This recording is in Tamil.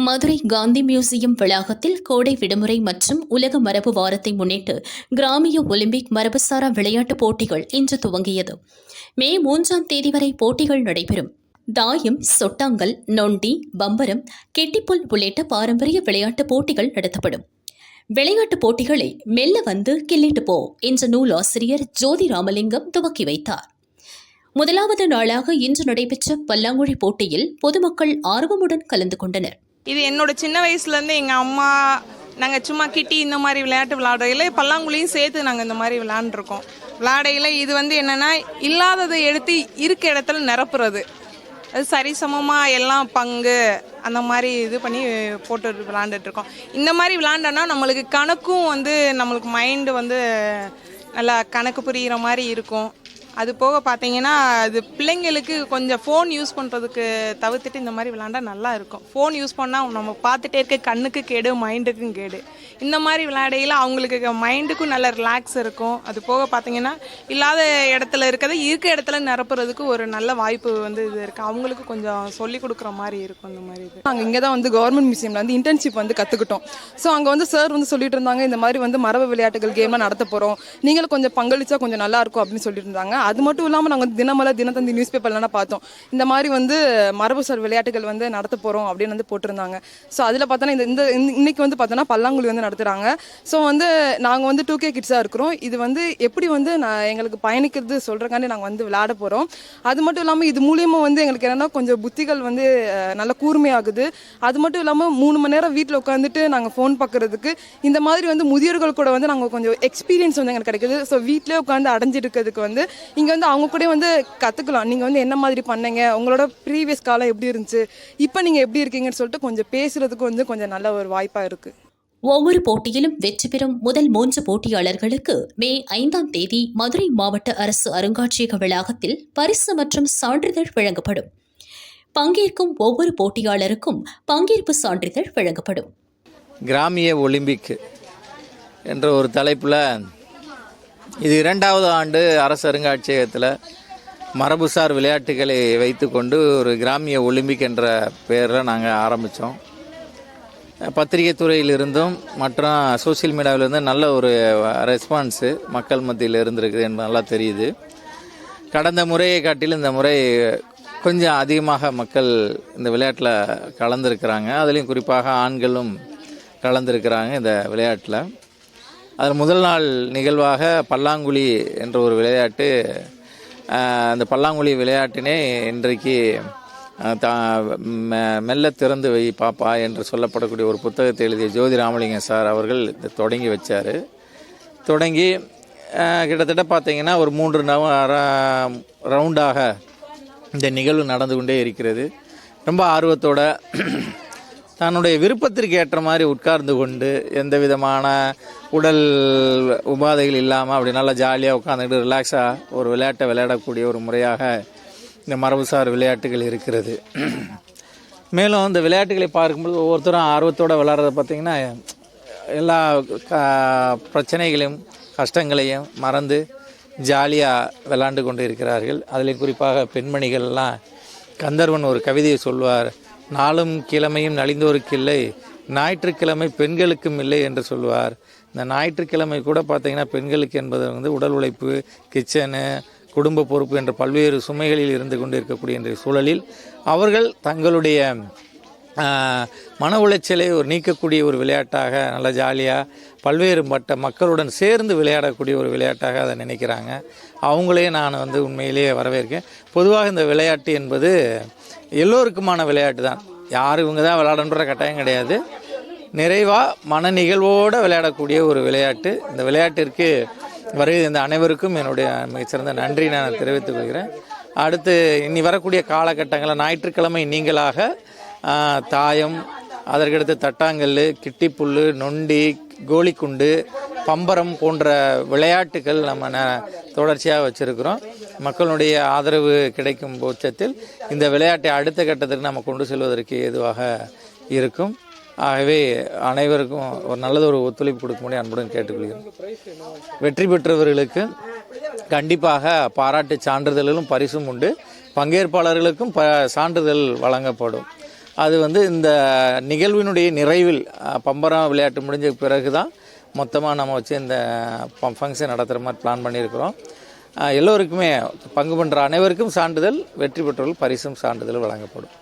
மதுரை காந்தி மியூசியம் வளாகத்தில் கோடை விடுமுறை மற்றும் உலக மரபு வாரத்தை முன்னிட்டு கிராமிய ஒலிம்பிக் மரபுசாரா விளையாட்டுப் போட்டிகள் இன்று துவங்கியது. மே மூன்றாம் தேதி வரை போட்டிகள் நடைபெறும். தாயம் சொட்டாங்கல் நொண்டி பம்பரம் கெட்டிப்புல் உள்ளிட்ட பாரம்பரிய விளையாட்டுப் போட்டிகள் நடத்தப்படும். விளையாட்டுப் போட்டிகளை மெல்ல வந்து கிள்ளிட்டு போ என்ற நூலாசிரியர் ஜோதி ராமலிங்கம் துவக்கி வைத்தார். முதலாவது நாளாக இன்று நடைபெற்ற பல்லாங்குழி போட்டியில் பொதுமக்கள் ஆர்வமுடன் கலந்து கொண்டனர். இது என்னோட சின்ன வயசுலேருந்து எங்கள் அம்மா நாங்கள் சும்மா கிட்டி இந்த மாதிரி விளையாட்டு விளையாடையில பல்லாங்குழியும் சேர்த்து நாங்கள் இந்த மாதிரி விளையாண்டுருக்கோம் விளையாடையில் இது வந்து என்னென்னா இல்லாததை எடுத்து இருக்க இடத்துல நிரப்புறது. அது சரிசமமாக எல்லாம் பங்கு அந்த மாதிரி இது பண்ணி போட்டு விளாண்டுட்ருக்கோம். இந்த மாதிரி விளாண்டோன்னா நம்மளுக்கு கணக்கும் வந்து நம்மளுக்கு மைண்டு வந்து நல்லா கணக்கு புரிகிற மாதிரி இருக்கும். அது போக பார்த்தீங்கன்னா அது பிள்ளைங்களுக்கு கொஞ்சம் ஃபோன் யூஸ் பண்ணுறதுக்கு தவிர்த்துட்டு இந்த மாதிரி விளாண்டா நல்லா இருக்கும். ஃபோன் யூஸ் பண்ணால் நம்ம பார்த்துட்டே இருக்க கண்ணுக்கு கேடு மைண்டுக்கும் கேடு. இந்த மாதிரி விளையாடையில் அவங்களுக்கு மைண்டுக்கும் நல்ல ரிலாக்ஸ் இருக்கும். அது போக பார்த்தீங்கன்னா இல்லாத இடத்துல இருக்கிறத இருக்க இடத்துல நிரப்புறதுக்கு ஒரு நல்ல வாய்ப்பு வந்து இது இருக்குது அவங்களுக்கு கொஞ்சம் சொல்லி கொடுக்குற மாதிரி இருக்கும் இந்த மாதிரி இது. நாங்கள் இங்கே தான் வந்து கவர்மெண்ட் மியூசியமில் வந்து இன்டர்ன்ஷிப் வந்து கற்றுக்கிட்டோம் ஸோ அங்கே வந்து சார் வந்து சொல்லிட்டு இருந்தாங்க இந்த மாதிரி வந்து மரபு விளையாட்டுகள் கேம்லாம் நடத்த போகிறோம் நீங்களும் கொஞ்சம் பங்களிச்சா கொஞ்சம் நல்லா இருக்கும் அப்படின்னு சொல்லிட்டு இருந்தாங்க. அது மட்டும் இல்லாமல் நாங்கள் தினமலை தினத்தந்தி நியூஸ் பேப்பர்லாம் பார்த்தோம். இந்த மாதிரி வந்து மரபு சார் விளையாட்டுகள் வந்து நடத்த போகிறோம் அப்படின்னு வந்து போட்டிருந்தாங்க. ஸோ அதில் பார்த்தோன்னா இந்த இந்த இன்னைக்கு வந்து பார்த்தோன்னா பல்லாங்குழி வந்து நடத்துகிறாங்க ஸோ வந்து நாங்கள் வந்து டூ கே கிட்ஸாக இருக்கிறோம். இது வந்து எப்படி வந்து நான் எங்களுக்கு பயணிக்கிறது சொல்கிறக்காண்டி நாங்கள் வந்து விளையாட போகிறோம் அது மட்டும் இல்லாமல் இது மூலியமாக வந்து எங்களுக்கு என்னென்னா கொஞ்சம் புத்திகள் வந்து நல்ல கூர்மையாகுது. அது மட்டும் இல்லாமல் மூணு மணி நேரம் வீட்டில் உட்காந்துட்டு நாங்கள் ஃபோன் பார்க்குறதுக்கு இந்த மாதிரி வந்து முதியோர்கள் கூட வந்து நாங்கள் கொஞ்சம் எக்ஸ்பீரியன்ஸ் வந்து எங்களுக்கு கிடைக்குது. ஸோ வீட்டிலே உட்காந்து அடைஞ்சிருக்கிறதுக்கு வந்து இங்கே வந்து அவங்க கூட வந்து கற்றுக்கலாம் நீங்கள் வந்து என்ன மாதிரி பண்ணீங்க? உங்களோட ப்ரீவியஸ் காலம் எப்படி இருந்துச்சு? இப்போ நீங்கள் எப்படி இருக்கீங்கன்னு சொல்லிட்டு கொஞ்சம் பேசுகிறதுக்கு வந்து கொஞ்சம் நல்ல ஒரு வாய்ப்பாக இருக்குது ஒவ்வொரு போட்டியிலும் வெற்றி பெறும் முதல் மூன்று போட்டியாளர்களுக்கு மே ஐந்தாம் தேதி மதுரை மாவட்ட அரசு அருங்காட்சியக வளாகத்தில் பரிசு மற்றும் சான்றிதழ் வழங்கப்படும். பங்கேற்கும் ஒவ்வொரு போட்டியாளருக்கும் பங்கேற்பு சான்றிதழ் வழங்கப்படும். கிராமிய ஒலிம்பிக் என்ற ஒரு தலைப்பில் இது இரண்டாவது ஆண்டு அரசு அருங்காட்சியகத்தில் மரபுசார் விளையாட்டுகளை வைத்துக்கொண்டு ஒரு கிராமிய ஒலிம்பிக் என்ற பெயரில் நாங்கள் ஆரம்பித்தோம் பத்திரிகை துறையிலிருந்தும் மற்றும் சோஷியல் மீடியாவிலிருந்தும் நல்ல ஒரு ரெஸ்பான்ஸு மக்கள் மத்தியில் இருந்திருக்குது என்று நல்லா தெரியுது. கடந்த முறையை காட்டிலும் இந்த முறை கொஞ்சம் அதிகமாக மக்கள் இந்த விளையாட்டில் கலந்துருக்கிறாங்க. அதுலேயும் குறிப்பாக ஆண்களும் கலந்துருக்கிறாங்க இந்த விளையாட்டில். அதில் முதல் நாள் நிகழ்வாக பல்லாங்குழி என்ற ஒரு விளையாட்டு அந்த பல்லாங்குழி விளையாட்டினை இன்றைக்கு தா மெ- மெல்ல திறந்து வை பாப்பா என்று சொல்லப்படக்கூடிய ஒரு புத்தகத்தை எழுதிய ஜோதி ராமலிங்கம் சார் அவர்கள் இதை தொடங்கி வச்சார். தொடங்கி கிட்டத்தட்ட பார்த்தீங்கன்னா ஒரு மூன்று நவ- ர- ரவுண்டாக இந்த நிகழ்வு நடந்து கொண்டே இருக்கிறது. ரொம்ப ஆர்வத்தோட தன்னுடைய விருப்பத்திற்கு ஏற்ற மாதிரி உட்கார்ந்து கொண்டு எந்த விதமான உடல் உபாதைகள் இல்லாமல் அப்படி நல்லா ஜாலியாக உட்காந்துக்கிட்டு ரிலாக்ஸாக ஒரு விளையாட்டை விளையாடக்கூடிய ஒரு முறையாக இந்த மரபுசார் விளையாட்டுகள் இருக்கிறது. மேலும் இந்த விளையாட்டுகளை பார்க்கும்போது ஒவ்வொருத்தரும் ஆர்வத்தோடு விளையாடுறத பார்த்திங்கன்னா எல்லா க- பிரச்சனைகளையும் கஷ்டங்களையும் மறந்து ஜாலியாக விளாண்டு கொண்டு இருக்கிறார்கள். அதில் குறிப்பாக பெண்மணிகள்லாம் கந்தர்வன் ஒரு கவிதையை சொல்வார் நாளும் கிழமையும் நலிந்தோருக்கு இல்லை. ஞாயிற்றுக்கிழமை பெண்களுக்கும் இல்லை என்று சொல்வார். இந்த ஞாயிற்றுக்கிழமை கூட பார்த்தீங்கன்னா பெண்களுக்கு என்பது வந்து உடல் உழைப்பு கிச்சனு குடும்ப பொறுப்பு என்ற பல்வேறு சுமைகளில் இருந்து கொண்டு இருக்கக்கூடிய இன்றைய சூழலில் அவர்கள் தங்களுடைய மன உளைச்சலை ஒரு நீக்கக்கூடிய ஒரு விளையாட்டாக நல்ல ஜாலியாக பல்வேறு மட்ட மக்களுடன் சேர்ந்து விளையாடக்கூடிய ஒரு விளையாட்டாக அதை நினைக்கிறாங்க. அவங்களையும் நான் வந்து உண்மையிலேயே வரவேற்கேன். பொதுவாக இந்த விளையாட்டு என்பது எல்லோருக்குமான விளையாட்டு தான். யார் இவங்க தான் விளையாடன்ற கட்டாயம் கிடையாது. நிறைவாக மன நிகழ்வோடு விளையாடக்கூடிய ஒரு விளையாட்டு. இந்த விளையாட்டிற்கு வருகை இந்த அனைவருக்கும் என்னுடைய மிகச்சிறந்த நன்றி. நான் தெரிவித்துக் கொள்கிறேன். அடுத்து இனி வரக்கூடிய காலகட்டங்களில் ஞாயிற்றுக்கிழமை நீங்களாக தாயம் அதற்கடுத்து தட்டாங்கல் கிட்டிப்புல் நொண்டி கோலிக்குண்டு பம்பரம் போன்ற விளையாட்டுகள் நம்ம ந- தொடர்ச்சியாக வச்சுருக்கிறோம். மக்களுடைய ஆதரவு கிடைக்கும் பட்சத்தில் இந்த விளையாட்டை அடுத்த கட்டத்திற்கு நம்ம கொண்டு செல்வதற்கு ஏதுவாக இருக்கும். ஆகவே அனைவருக்கும் ஒரு நல்லதொரு ஒத்துழைப்பு கொடுக்கும்படி அன்புடன் கேட்டுக்கொள்கிறேன். வெற்றி பெற்றவர்களுக்கு கண்டிப்பாக பாராட்டு சான்றிதழ்களும் பரிசும் உண்டு. பங்கேற்பாளர்களுக்கும் ப சான்றிதழ் வழங்கப்படும். அது வந்து இந்த நிகழ்வினுடைய நிறைவில் அஹ், பம்பரம் விளையாட்டு முடிஞ்ச பிறகு தான் மொத்தமாக நம்ம வச்சு இந்த ஃபங்க்ஷன் நடத்துகிற மாதிரி பிளான் பண்ணியிருக்கிறோம். எல்லோருக்குமே பங்கு பண்ணுற அனைவருக்கும் சான்றிதழ் வெற்றி பெற்றவர்கள் பரிசும் சான்றிதழ் வழங்கப்படும்.